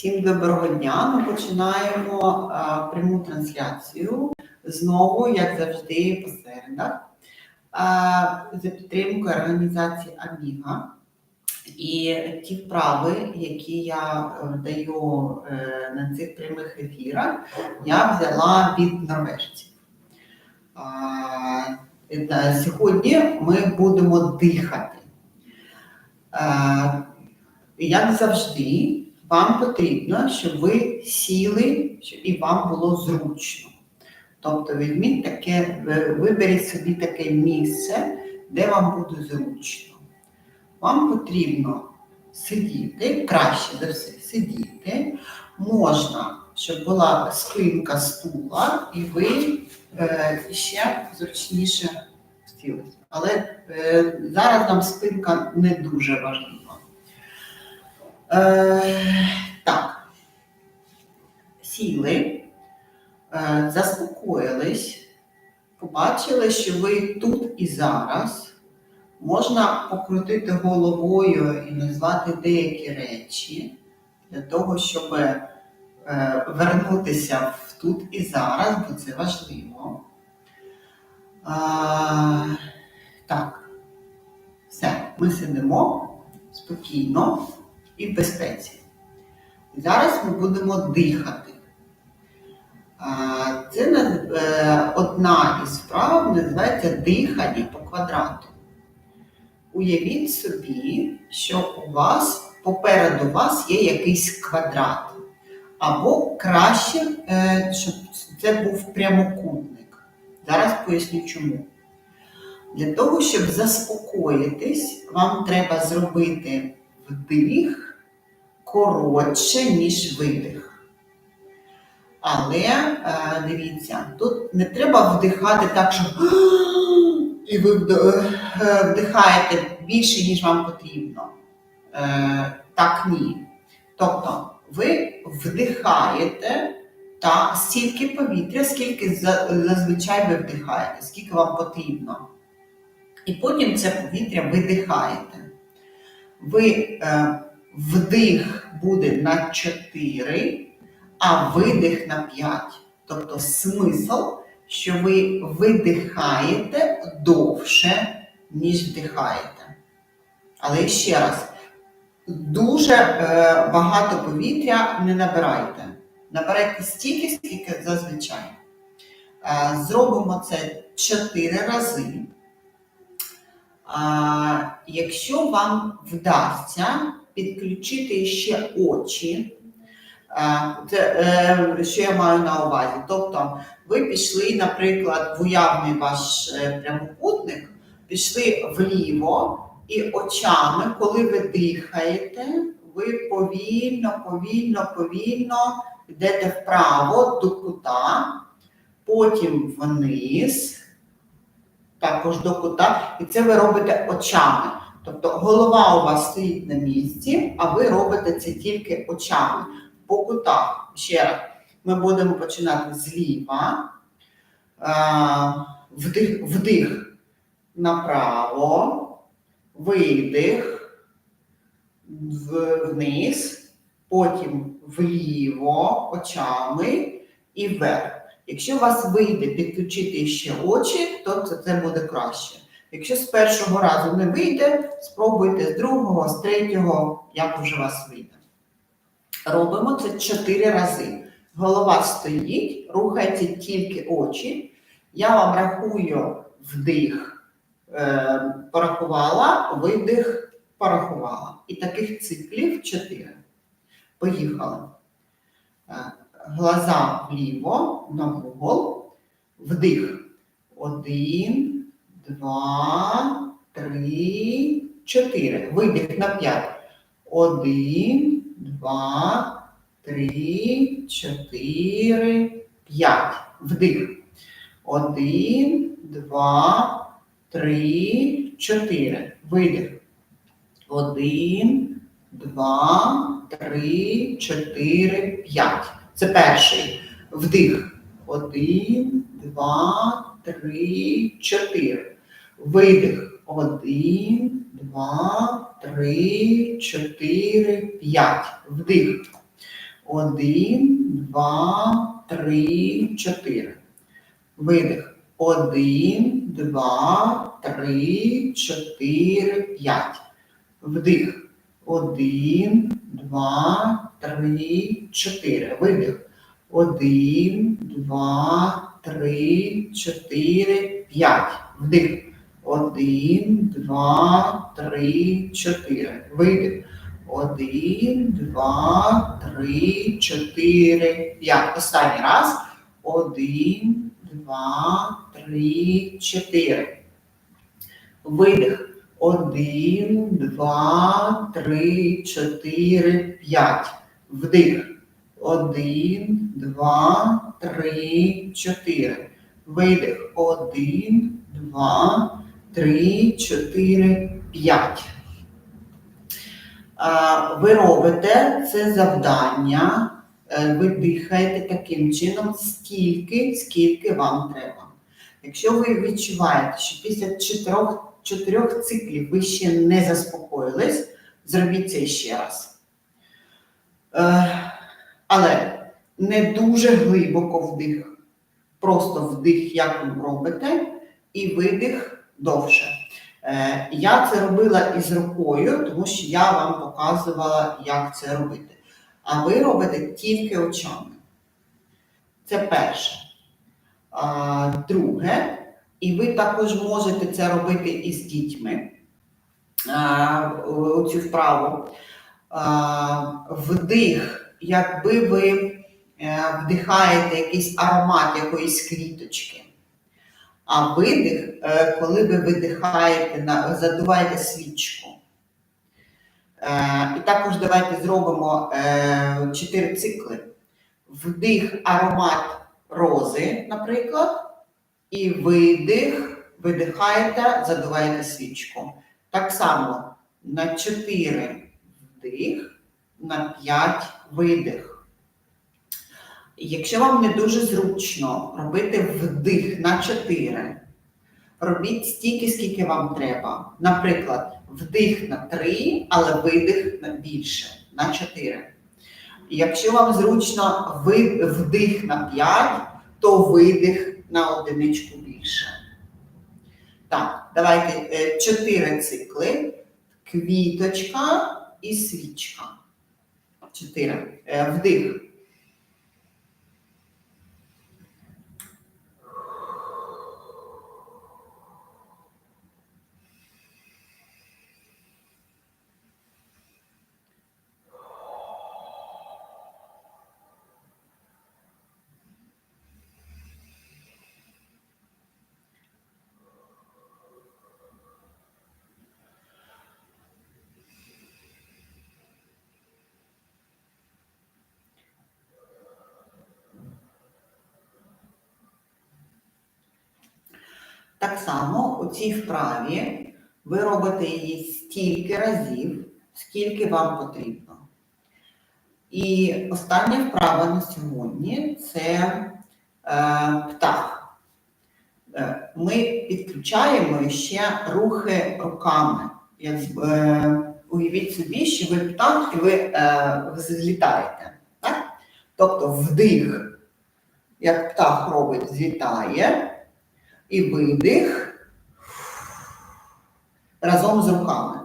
Всім доброго дня. Ми починаємо а, пряму трансляцію знову, як завжди, по середах а, за підтримкою організації Аміга. І ті вправи, які я е, даю е, на цих прямих ефірах, я взяла від норвежців. Сьогодні ми будемо дихати. Як завжди, вам потрібно, щоб ви сіли щоб і вам було зручно. Тобто візьміть таке, виберіть собі таке місце, де вам буде зручно. Вам потрібно сидіти, краще за все сидіти. Можна, щоб була спинка стула, і ви е, ще зручніше сілися. Але е, зараз нам спинка не дуже важлива. Е, так, сіли, е, заспокоїлись, побачили, що ви тут і зараз. Можна покрутити головою і назвати деякі речі для того, щоб е, вернутися в тут і зараз, бо це важливо. А, так, все, ми сидимо спокійно і в безпеці. Зараз ми будемо дихати. Це е, одна із вправ називається дихання по квадрату. Уявіть собі, що у вас попереду вас є якийсь квадрат. Або краще, е, щоб це був прямокутник. Зараз поясню чому. Для того, щоб заспокоїтись, вам треба зробити вдих коротше, ніж видих. Але е, дивіться, тут не треба вдихати так, що і ви е, вдихаєте більше, ніж вам потрібно. Е, Так ні. Тобто ви вдихаєте та стільки повітря, скільки зазвичай ви вдихаєте, скільки вам потрібно. І потім це повітря видихаєте. Ви вдих буде на 4, а видих на 5. Тобто смисл, що ви видихаєте довше, ніж вдихаєте. Але ще раз, дуже е, багато повітря не набирайте. Набирайте стільки, скільки зазвичай. Е, зробимо це 4 рази. А, якщо вам вдасться підключити ще очі, це, е, що я маю на увазі? Тобто ви пішли, наприклад, в уявний ваш е, прямокутник, пішли вліво і очами, коли ви дихаєте, ви повільно, повільно, повільно йдете вправо до кута, потім вниз також до кута, і це ви робите очами. Тобто голова у вас стоїть на місці, а ви робите це тільки очами. По кутах. Ще раз, ми будемо починати зліва. Вдих, вдих направо, видих вниз, потім вліво очами і вверх. Якщо у вас вийде підключити ще очі, то це, буде краще. Якщо з першого разу не вийде, спробуйте з другого, з третього, як уже вас вийде. Робимо це чотири рази. Голова стоїть, рухаються тільки очі. Я вам рахую вдих, е, порахувала, видих, порахувала. І таких циклів чотири. Поїхали. Е, глаза вліво на вугол, вдих. Один, два, три, чотири. Видих на п'ять. Один, два, три, чотири, п'ять. Вдих. Один, два, три, чотири. Видих. Один, два, три, чотири, п'ять. Це перший. Вдих. Один, два, три, чотири. Видих. Один, два, три, чотири, п'ять. Вдих. Один, два, три, чотири. Видих. Один, два, три, чотири, п'ять. Вдих. Один, два, три, чотири. Видих. Один, два, три, чотири, п'ять. Вдих. Один, два, три, чотири. Видих. Один, два, три, чотири, п'ять. Останній раз. Один, два, три, чотири. Видих. Один, два, три, чотири, п'ять. Вдих. Один, два, три, чотири. Видих. Один, два, три, чотири, п'ять. А, Ви робите це завдання, е, ви дихаєте таким чином стільки, скільки вам треба. Якщо ви відчуваєте, що після чотирьох, чотирьох циклів ви ще не заспокоїлись, зробіть це ще раз. Е, Але не дуже глибоко вдих. Просто вдих, як ви робите, і видих довше. Е, Я це робила із рукою, тому що я вам показувала, як це робити. А ви робите тільки очами. Це перше. А, Друге, і ви також можете це робити із дітьми. А, Оцю вправу. Вдих, якби ви е, вдихаєте якийсь аромат якоїсь квіточки. А видих, е, коли ви видихаєте, задуваєте свічку. Е, І також давайте зробимо е, чотири цикли. Вдих, аромат рози, наприклад, і видих, видихаєте, задуваєте свічку. Так само на 4 вдих, на 5 видих. Якщо вам не дуже зручно робити вдих на 4, робіть стільки, скільки вам треба. Наприклад, вдих на 3, але видих на більше, на 4. Якщо вам зручно вдих на 5, то видих на одиничку більше. Так, давайте 4 цикли. Квіточка і свічка. 4. Вдих. Так само у цій вправі ви робите її стільки разів, скільки вам потрібно. І остання вправа на сьогодні це е, птах. Е, ми підключаємо ще рухи руками. Як, е, уявіть собі, що ви птах і ви, е, злітаєте. Так? Тобто вдих, як птах робить, злітає. І видих разом з руками.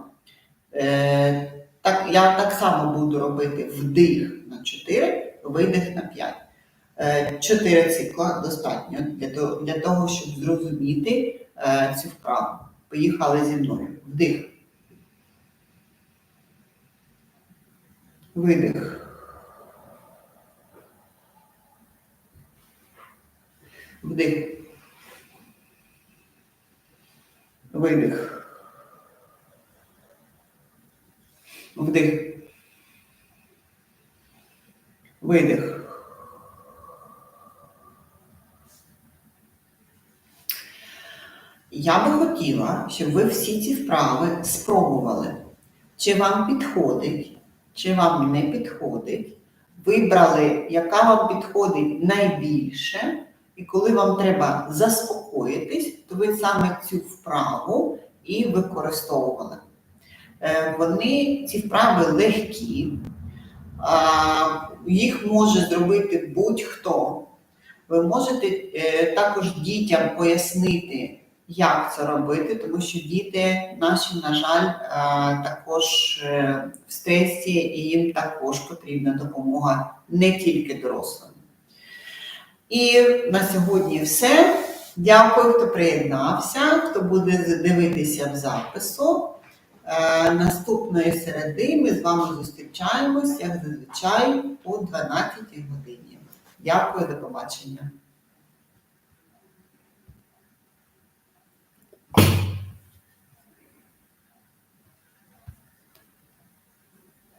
Е, так, я так само буду робити вдих на 4, видих на 5. Е, 4 цикла достатньо для того, для того щоб зрозуміти е, цю вправу. Поїхали зі мною. Вдих. Видих. Вдих. Видих. Вдих. Видих. Я би хотіла, щоб ви всі ці вправи спробували. Чи вам підходить, чи вам не підходить. Вибрали, яка вам підходить найбільше, і коли вам треба заспокоїтись, то ви саме цю вправу і використовували. Е, Вони ці вправи легкі. Їх може зробити будь-хто. Ви можете е, також дітям пояснити, як це робити, тому що діти наші, на жаль, також е, в стресі, і їм також потрібна допомога не тільки дорослим. І на сьогодні все. Дякую, хто приєднався, хто буде дивитися в запису. Е, Наступної середи ми з вами зустрічаємось, як зазвичай, о 12 годині. Дякую, до побачення.